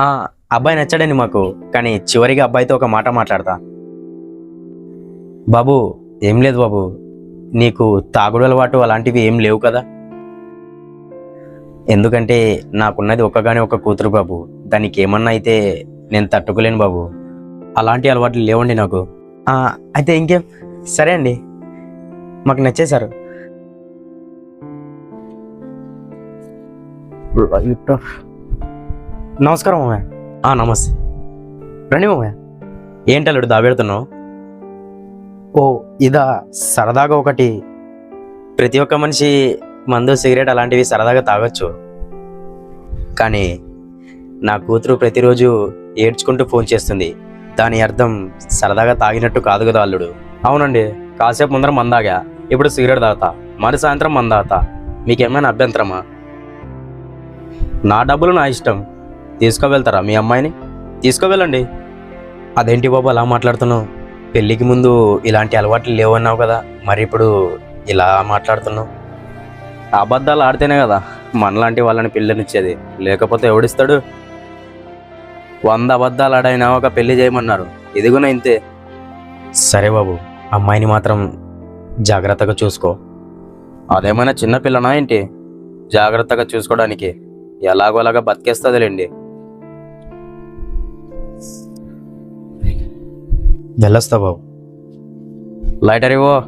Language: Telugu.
ఆ, అబ్బాయి నచ్చాడండి మాకు కానీ చివరిగా అబ్బాయితో ఒక మాట మాట్లాడతా. బాబు ఏం లేదు బాబు. నీకు తాగుడు అలవాటు అలాంటివి ఏం లేవు కదా. ఎందుకంటే నాకున్నది ఒక్కగానే ఒక కూతురు బాబు. దానికి ఏమన్నా అయితే నేను తట్టుకోలేను బాబు. అలాంటి అలవాట్లు లేవండి నాకు. అయితే ఇంకేం? సరే అండి. మాకు నచ్చేశారు. నమస్కారం మామయ్య. ఆ, నమస్తే. రండి మామయ్య. ఏంటి అల్లుడు దాబెడుతున్నావు? ఓ ఇదా సరదాగా ఒకటి. ప్రతి ఒక్క మనిషి మందు సిగరెట్ అలాంటివి సరదాగా తాగొచ్చు. కానీ నా కూతురు ప్రతిరోజు ఏడ్చుకుంటూ ఫోన్ చేస్తుంది. దాని అర్థం సరదాగా తాగినట్టు కాదు కదా అల్లుడు. అవునండి. కాసేపు ముందర మందాగా. ఇప్పుడు సిగరెట్ తాగుతా. మరి సాయంత్రం మంద తాగుతా మీకేమైనా అభ్యంతరమా? నా డబ్బులు నా ఇష్టం. తీసుకువెళ్తారా మీ అమ్మాయిని? తీసుకువెళ్ళండి. అదేంటి బాబు అలా మాట్లాడుతున్నావు? పెళ్ళికి ముందు ఇలాంటి అలవాట్లు లేవన్నావు కదా మరి ఇప్పుడు ఇలా మాట్లాడుతున్నావు? అబద్ధాలు ఆడితేనే కదా మనలాంటి వాళ్ళని పెళ్ళనిచ్చేది. లేకపోతే ఎవడిస్తాడు? వంద అబద్ధాలు ఆడైనా ఒక పెళ్ళి చేయమన్నారు. ఇది కూడా ఇంతే. సరే బాబు అమ్మాయిని మాత్రం జాగ్రత్తగా చూసుకో. అదేమైనా చిన్న పిల్లనా ఏంటి? జాగ్రత్తగా చూసుకోవడానికి ఎలాగోలాగా బతికేస్తుందిలేండి. झालाच भाऊ. लाइट अरे व.